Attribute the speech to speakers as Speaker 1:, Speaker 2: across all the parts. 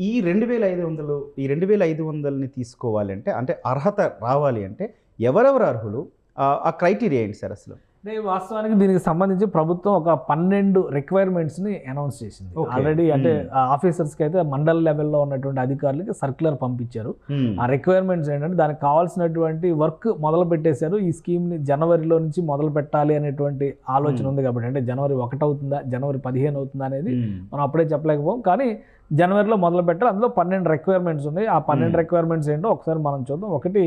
Speaker 1: ఈ రెండు వేల ఐదు వందలు ఈ రెండు వేల ఐదు వందలని తీసుకోవాలంటే అంటే అర్హత రావాలి అంటే ఎవరెవరు అర్హులు? ఆ- ఆ క్రైటీరియా ఏంటి సార్ అసలు?
Speaker 2: అంటే వాస్తవానికి దీనికి సంబంధించి ప్రభుత్వం ఒక పన్నెండు రిక్వైర్మెంట్స్ని అనౌన్స్ చేసింది. ఆల్రెడీ అంటే
Speaker 1: Hmm.
Speaker 2: ఆఫీసర్స్కి అయితే మండల్ లెవెల్లో ఉన్నటువంటి అధికారులకి సర్క్యులర్ పంపించారు
Speaker 1: మ్మ్.
Speaker 2: ఆ రిక్వైర్మెంట్స్ ఏంటంటే దానికి కావాల్సినటువంటి వర్క్ మొదలు పెట్టేశారు ఈ స్కీమ్ని జనవరిలో నుంచి మొదలు పెట్టాలి అనేటువంటి ఆలోచన
Speaker 1: Hmm.
Speaker 2: ఉంది కాబట్టి అంటే జనవరి ఒకటి అవుతుందా జనవరి పదిహేను అవుతుందా అనేది. మనం అప్పుడే చెప్పలేకపోం కానీ జనవరిలో మొదలు పెట్టాలి అందులో పన్నెండు రిక్వైర్మెంట్స్ ఉన్నాయి ఆ పన్నెండు
Speaker 1: Hmm.
Speaker 2: రిక్వైర్మెంట్స్ ఏంటో ఒకసారి మనం చూద్దాం ఒకటి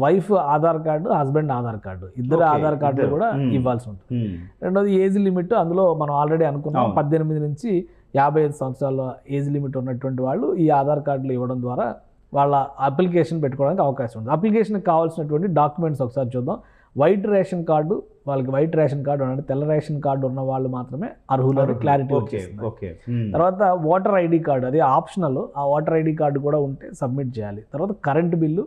Speaker 2: wife Aadhaar card husband Aadhaar card ఇద్దరు ఆధార్ కార్డులు. కూడా. ఇవ్వాల్సి ఉంటుంది. రెండోది ఏజ్ లిమిట్ అందులో మనం ఆల్రెడీ అనుకున్నాం. పద్దెనిమిది నుంచి యాభై ఐదు సంవత్సరాల ఏజ్ లిమిట్ ఉన్నటువంటి వాళ్ళు ఈ ఆధార్ కార్డులు ఇవ్వడం ద్వారా వాళ్ళ అప్లికేషన్ పెట్టుకోవడానికి అవకాశం ఉంది అప్లికేషన్కి కావాల్సినటువంటి డాక్యుమెంట్స్ ఒకసారి చూద్దాం వైట్ రేషన్ కార్డు వాళ్ళకి వైట్ రేషన్ కార్డు అంటే తెల్ల రేషన్ కార్డు ఉన్న వాళ్ళు మాత్రమే అర్హులని క్లారిటీ
Speaker 1: ఓకే.
Speaker 2: తర్వాత ఓటర్ ఐడి కార్డు అది ఆప్షనల్ ఆ ఓటర్ ఐడి కార్డు కూడా ఉంటే సబ్మిట్ చేయాలి తర్వాత current bill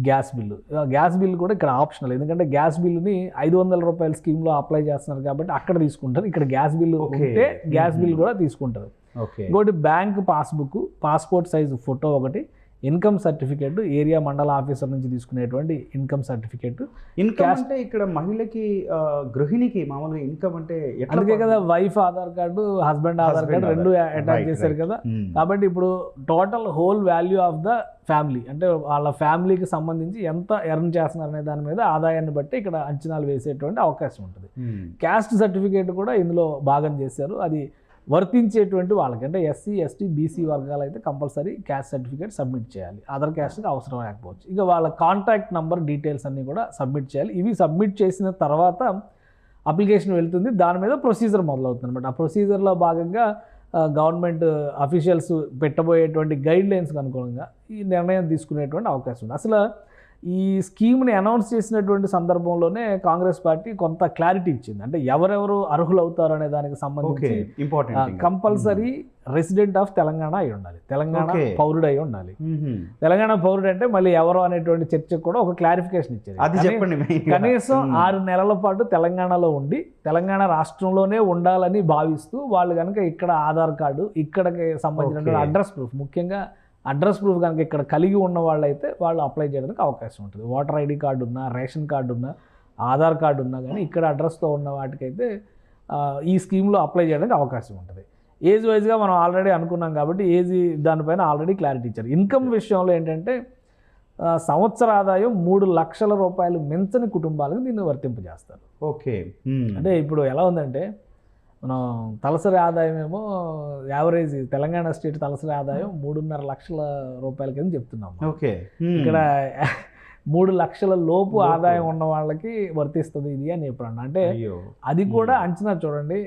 Speaker 2: gas bill. Gas bill కూడా ఇక్కడ ఆప్షనల్. ఎందుకంటే గ్యాస్ బిల్లుని ఐదు వందల రూపాయల స్కీమ్లో అప్లై చేస్తున్నారు కాబట్టి అక్కడ తీసుకుంటారు. ఇక్కడ గ్యాస్ బిల్లు. ఉంటే గ్యాస్ బిల్
Speaker 1: Mhm.
Speaker 2: కూడా తీసుకుంటారు. ఇంకోటి bank passbook passport size photo ఒకటి ఇన్కమ్ సర్టిఫికేట్ ఏరియా మండల ఆఫీసర్ నుంచి తీసుకునేటువంటి ఇన్కమ్ సర్టిఫికేట్
Speaker 1: ఇన్కమ్ అంటే ఇక్కడ మహిళకి గృహిణికి మామూలుగా ఇన్కమ్ అంటే
Speaker 2: అందుకే కదా wife Aadhaar card husband Aadhaar card రెండు. అటాచ్ చేశారు. కదా
Speaker 1: మ్మ్.
Speaker 2: కాబట్టి ఇప్పుడు total whole value of the family అంటే వాళ్ళ ఫ్యామిలీకి సంబంధించి ఎంత ఎర్న్ చేస్తున్నారు అనే దాని మీద ఆదాయాన్ని బట్టి ఇక్కడ అంచనాలు వేసేటువంటి అవకాశం ఉంటుంది. క్యాస్ట్ సర్టిఫికేట్ కూడా ఇందులో భాగం చేశారు అది వర్తించేటువంటి వాళ్ళకంటే ఎస్సీ ఎస్టీ బీసీ వర్గాలు అయితే కంపల్సరీ క్యాస్ట్ సర్టిఫికేట్ సబ్మిట్ చేయాలి. అదర్ క్యాస్ట్కి అవసరం లేకపోవచ్చు. ఇక వాళ్ళ కాంటాక్ట్ నంబర్ డీటెయిల్స్ అన్నీ కూడా సబ్మిట్ చేయాలి. ఇవి సబ్మిట్ చేసిన తర్వాత అప్లికేషన్ వెళ్తుంది. దాని మీద ప్రొసీజర్ మొదలవుతుంది అనమాట ఆ ప్రొసీజర్లో భాగంగా గవర్నమెంట్ అఫీషియల్స్ పెట్టబోయేటువంటి గైడ్ లైన్స్కి అనుగుణంగా ఈ నిర్ణయం తీసుకునేటువంటి అవకాశం ఉంది. అసలు ఈ స్కీమ్ని అనౌన్స్ చేసినటువంటి సందర్భంలోనే కాంగ్రెస్ పార్టీ కొంత క్లారిటీ ఇచ్చింది అంటే ఎవరెవరు అర్హులు అవుతారు అనే దానికి సంబంధించి
Speaker 1: important
Speaker 2: compulsory resident of Telangana అయి ఉండాలి తెలంగాణ. పౌరుడు అయి ఉండాలి. తెలంగాణ పౌరుడు అంటే మళ్ళీ ఎవరు అనేటువంటి చర్చకు కూడా ఒక క్లారిఫికేషన్ ఇచ్చారు
Speaker 1: అది చెప్పండి.
Speaker 2: కనీసం. ఆరు నెలల పాటు తెలంగాణలో ఉండి తెలంగాణ రాష్ట్రంలోనే ఉండాలని భావిస్తూ వాళ్ళు కనుక ఇక్కడ ఆధార్ కార్డు ఇక్కడికి సంబంధించిన. అడ్రస్ ప్రూఫ్ ముఖ్యంగా అడ్రస్ ప్రూఫ్ కనుక ఇక్కడ కలిగి ఉన్న వాళ్ళైతే వాళ్ళు అప్లై చేయడానికి అవకాశం ఉంటుంది. ఓటర్ ఐడి కార్డు ఉన్నా రేషన్ కార్డు ఉన్నా ఆధార్ కార్డు ఉన్నా కానీ ఇక్కడ అడ్రస్తో ఉన్న వాటికైతే ఈ స్కీమ్లో అప్లై చేయడానికి అవకాశం ఉంటుంది. ఏజ్ వైజ్గా మనం ఆల్రెడీ అనుకున్నాం కాబట్టి ఏజ్ దానిపైన ఆల్రెడీ క్లారిటీ ఇచ్చారు. ఇన్కమ్ విషయంలో ఏంటంటే సంవత్సర ఆదాయం మూడు లక్షల రూపాయలు మించని కుటుంబాలకు దీన్ని వర్తింపజేస్తారు.
Speaker 1: ఓకే.
Speaker 2: అంటే ఇప్పుడు ఎలా ఉందంటే మనం తలసరి ఆదాయం ఏమో యావరేజ్ తెలంగాణ స్టేట్ తలసరి ఆదాయం మూడున్నర లక్షల రూపాయల కింద చెప్తున్నాం.
Speaker 1: ఓకే.
Speaker 2: ఇక్కడ మూడు లక్షల లోపు. ఆదాయం ఉన్న వాళ్ళకి వర్తిస్తుంది ఇది అని చెప్పాను అంటే అది కూడా. అంచనా చూడండి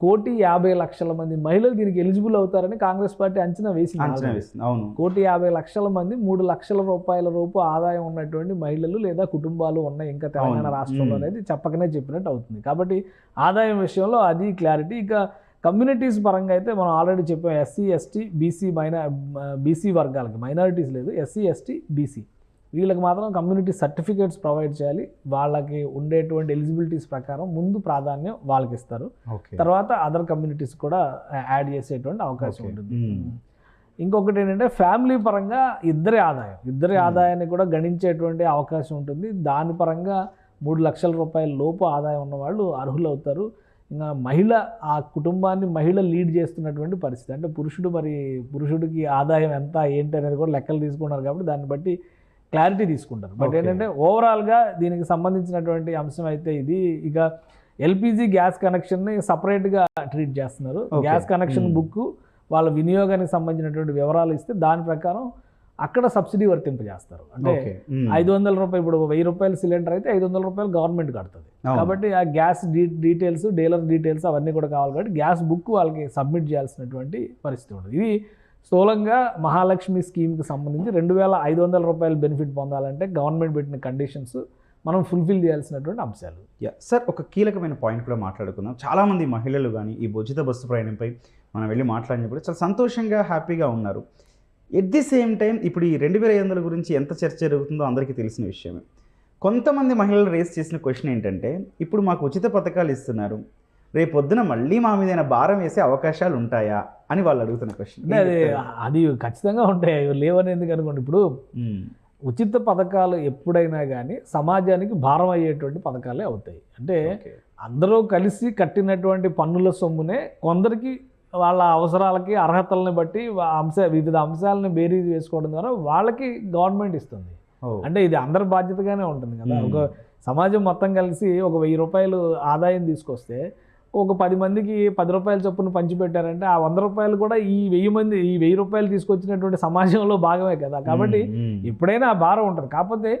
Speaker 2: కోటి యాభై లక్షల మంది మహిళలు దీనికి ఎలిజిబుల్ అవుతారని కాంగ్రెస్ పార్టీ అంచనా వేసింది.
Speaker 1: అంచనా అవును.
Speaker 2: కోటి యాభై లక్షల మంది మూడు లక్షల రూపాయల రూపు ఆదాయం ఉన్నటువంటి మహిళలు లేదా కుటుంబాలు ఉన్నాయి ఇంకా తెలంగాణ. రాష్ట్రంలో. అనేది చెప్పకనే చెప్పినట్టు అవుతుంది. కాబట్టి ఆదాయం విషయంలో అది క్లారిటీ. ఇక కమ్యూనిటీస్ పరంగా అయితే మనం ఆల్రెడీ చెప్పాం ఎస్సీ ఎస్టీ బీసీ మైనా బీసీ వర్గాలకి మైనారిటీస్ లేదు. SC ST BC. వీళ్ళకి మాత్రం కమ్యూనిటీ సర్టిఫికేట్స్ ప్రొవైడ్ చేయాలి. వాళ్ళకి ఉండేటువంటి ఎలిజిబిలిటీస్ ప్రకారం ముందు ప్రాధాన్యం వాళ్ళకి ఇస్తారు తర్వాత అదర్ కమ్యూనిటీస్ కూడా యాడ్ చేసేటువంటి అవకాశం. ఉంటుంది. ఇంకొకటి ఏంటంటే ఫ్యామిలీ పరంగా ఇద్దరి ఆదాయం. ఇద్దరి. ఆదాయాన్ని కూడా గణించేటువంటి అవకాశం ఉంటుంది. దాని పరంగా మూడు లక్షల రూపాయల లోపు ఆదాయం ఉన్న వాళ్ళు అర్హులు అవుతారు ఇంకా మహిళ ఆ కుటుంబాన్ని మహిళ లీడ్ చేస్తున్నటువంటి పరిస్థితి. అంటే పురుషుడు మరి పురుషుడికి ఆదాయం ఎంత ఏంటి అనేది కూడా లెక్కలు తీసుకున్నారు కాబట్టి దాన్ని బట్టి క్లారిటీ తీసుకుంటారు బట్. ఏంటంటే ఓవరాల్గా దీనికి సంబంధించినటువంటి అంశం అయితే ఇది ఇక ఎల్పిజి గ్యాస్ కనెక్షన్ని సపరేట్గా ట్రీట్ చేస్తున్నారు. Gas connection
Speaker 1: Hmm.
Speaker 2: బుక్ వాళ్ళ వినియోగానికి సంబంధించినటువంటి వివరాలు ఇస్తే దాని ప్రకారం అక్కడ సబ్సిడీ వర్తింపజేస్తారు అంటే
Speaker 1: మ్మ్.
Speaker 2: ఐదు వందల రూపాయలు ఇప్పుడు వెయ్యి రూపాయలు సిలిండర్ అయితే ఐదు వందల రూపాయలు గవర్నమెంట్ కడుతుంది. కాబట్టి ఆ గ్యాస్ డీ డీటెయిల్స్ డీలర్ డీటెయిల్స్ అవన్నీ కూడా కావాలి కాబట్టి గ్యాస్ బుక్ వాళ్ళకి సబ్మిట్ చేయాల్సినటువంటి పరిస్థితి ఉంటుంది ఇది స్థూలంగా మహాలక్ష్మి స్కీమ్కి సంబంధించి రెండు వేల ఐదు వందల రూపాయలు బెనిఫిట్ పొందాలంటే గవర్నమెంట్ పెట్టిన కండిషన్స్ మనం ఫుల్ఫిల్ చేయాల్సినటువంటి అంశాలు.
Speaker 1: యా సార్ ఒక కీలకమైన పాయింట్ కూడా మాట్లాడుకుందాం. చాలామంది మహిళలు కానీ ఈ ఉచిత బస్సు ప్రయాణంపై మనం వెళ్ళి మాట్లాడినప్పుడు చాలా సంతోషంగా హ్యాపీగా ఉన్నారు. ఎట్ ది సేమ్ టైం ఇప్పుడు ఈ రెండు వేల ఐదు వందల గురించి ఎంత చర్చ జరుగుతుందో అందరికీ తెలిసిన విషయమే. కొంతమంది మహిళలు రేస్ చేసిన క్వశ్చన్ ఏంటంటే ఇప్పుడు మాకు ఉచిత పథకాలు ఇస్తున్నారు. రేపు పొద్దున మళ్ళీ మా మీద భారం వేసే అవకాశాలు ఉంటాయా అని వాళ్ళు అడుగుతున్న క్వశ్చన్
Speaker 2: అది అది ఖచ్చితంగా ఉంటాయి. లేవని ఎందుకు అనుకోండి? ఇప్పుడు ఉచిత పథకాలు ఎప్పుడైనా కానీ సమాజానికి భారం అయ్యేటువంటి పథకాలే అవుతాయి. అంటే అందరూ కలిసి కట్టినటువంటి పన్నుల సొమ్మునే కొందరికి వాళ్ళ అవసరాలకి అర్హతలను బట్టి అంశ వివిధ అంశాలను బేరీజ్ వేసుకోవడం ద్వారా వాళ్ళకి గవర్నమెంట్ ఇస్తుంది. అంటే ఇది అందరి బాధ్యతగానే ఉంటుంది కదా. ఒక సమాజం మొత్తం కలిసి ఒక వెయ్యి రూపాయలు ఆదాయం తీసుకొస్తే ఒక పది మందికి పది రూపాయల చొప్పున పంచిపెట్టారంటే ఆ వంద రూపాయలు కూడా ఈ వెయ్యి మంది ఈ వెయ్యి రూపాయలు తీసుకొచ్చినటువంటి సమాజంలో భాగమే కదా. కాబట్టి ఎప్పుడైనా ఆ భారం ఉంటుంది. కాకపోతే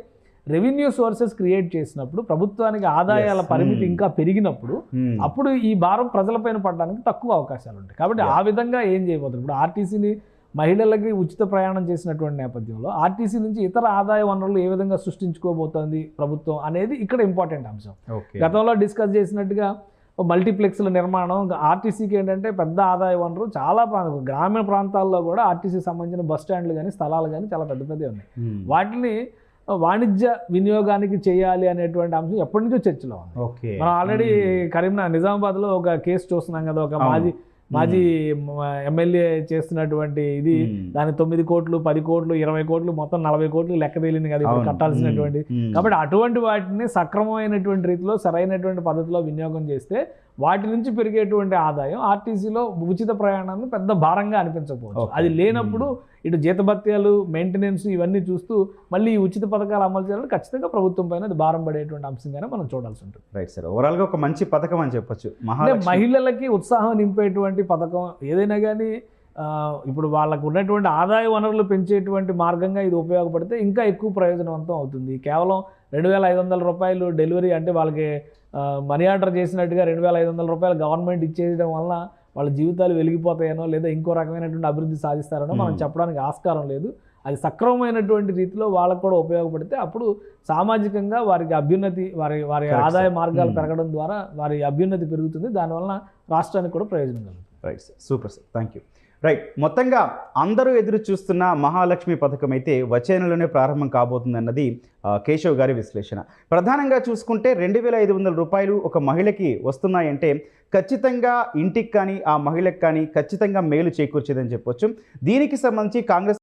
Speaker 2: రెవెన్యూ సోర్సెస్ క్రియేట్ చేసినప్పుడు ప్రభుత్వానికి ఆదాయాల. పరిమితి. ఇంకా పెరిగినప్పుడు అప్పుడు ఈ భారం ప్రజలపైన పడడానికి తక్కువ అవకాశాలు ఉంటాయి. కాబట్టి ఆ విధంగా ఏం చేయబోతున్నారు? ఇప్పుడు ఆర్టీసీని మహిళలకి ఉచిత ప్రయాణం చేసినటువంటి నేపథ్యంలో ఆర్టీసీ నుంచి ఇతర ఆదాయ వనరులు ఏ విధంగా సృష్టించుకోబోతోంది ప్రభుత్వం అనేది ఇక్కడ ఇంపార్టెంట్ అంశం. గతంలో డిస్కస్ చేసినట్టుగా మల్టీప్లెక్స్ల నిర్మాణం ఆర్టీసీకి ఏంటంటే పెద్ద ఆదాయ వనరు. చాలా గ్రామీణ ప్రాంతాల్లో కూడా ఆర్టీసీకి సంబంధించిన బస్ స్టాండ్లు కానీ స్థలాలు కానీ చాలా పెద్ద పెద్దవి ఉన్నాయి. వాటిని వాణిజ్య వినియోగానికి చేయాలి అనేటువంటి అంశం ఎప్పటి నుంచో చర్చలో ఉంది.
Speaker 1: ఓకే.
Speaker 2: మనం ఆల్రెడీ కరీంనగర్ నిజామాబాద్లో ఒక కేసు చూస్తున్నాం కదా ఒక మాజీ మాజీ ఎమ్మెల్యే చేస్తున్నటువంటి ఇది దాని తొమ్మిది కోట్లు పది కోట్లు ఇరవై కోట్లు మొత్తం నలభై కోట్లు లెక్క తేలింది కదా ఇప్పుడు కట్టాల్సినటువంటి. కాబట్టి అటువంటి వాటిని సక్రమమైనటువంటి రీతిలో సరైనటువంటి పద్ధతిలో వినియోగం చేస్తే వాటి నుంచి పెరిగేటువంటి ఆదాయం ఆర్టీసీలో ఉచిత ప్రయాణాన్ని పెద్ద భారంగా అనిపించకపోవచ్చు. అది లేనప్పుడు ఇటు జీతభత్యాలు మెయింటెనెన్స్ ఇవన్నీ చూస్తూ మళ్ళీ ఈ ఉచిత పథకాలు అమలు చేయాలంటే ఖచ్చితంగా ప్రభుత్వం పైన అది భారం పడేటువంటి అంశంగానే మనం చూడాల్సి ఉంటుంది.
Speaker 1: రైట్ సార్ ఓవరాల్గా ఒక మంచి పథకం అని చెప్పొచ్చు.
Speaker 2: మహిళలకి ఉత్సాహం నింపేటువంటి పథకం ఏదైనా కానీ ఇప్పుడు వాళ్ళకు ఉన్నటువంటి ఆదాయ వనరులు పెంచేటువంటి మార్గంగా ఇది ఉపయోగపడితే ఇంకా ఎక్కువ ప్రయోజనవంతం అవుతుంది. కేవలం రెండు వేల ఐదు వందల రూపాయలు డెలివరీ అంటే వాళ్ళకి మనీ ఆర్డర్ చేసినట్టుగా రెండు వేల ఐదు వందల రూపాయలు గవర్నమెంట్ ఇచ్చేయడం వలన వాళ్ళ జీవితాలు వెలిగిపోతాయనో లేదా ఇంకో రకమైనటువంటి అభివృద్ధి సాధిస్తారనో మనం. చెప్పడానికి ఆస్కారం లేదు అది సక్రమమైనటువంటి రీతిలో వాళ్ళకు కూడా ఉపయోగపడితే అప్పుడు సామాజికంగా వారికి అభ్యున్నతి వారి వారి ఆదాయ. మార్గాలు. పెరగడం ద్వారా వారి అభ్యున్నతి పెరుగుతుంది దానివలన రాష్ట్రానికి కూడా ప్రయోజనం కలుగుతుంది
Speaker 1: right sir super sir thank you right మొత్తంగా అందరూ ఎదురు చూస్తున్న మహాలక్ష్మి పథకం అయితే వచ్చే నెలలోనే ప్రారంభం కాబోతుంది అన్నది కేశవ్ గారి విశ్లేషణ. ప్రధానంగా చూసుకుంటే రెండు వేల ఐదు వందల రూపాయలు ఒక మహిళకి వస్తున్నాయంటే ఖచ్చితంగా ఇంటికి కానీ ఆ మహిళకి కానీ ఖచ్చితంగా మేలు చేకూర్చేదని చెప్పొచ్చు. దీనికి సంబంధించి కాంగ్రెస్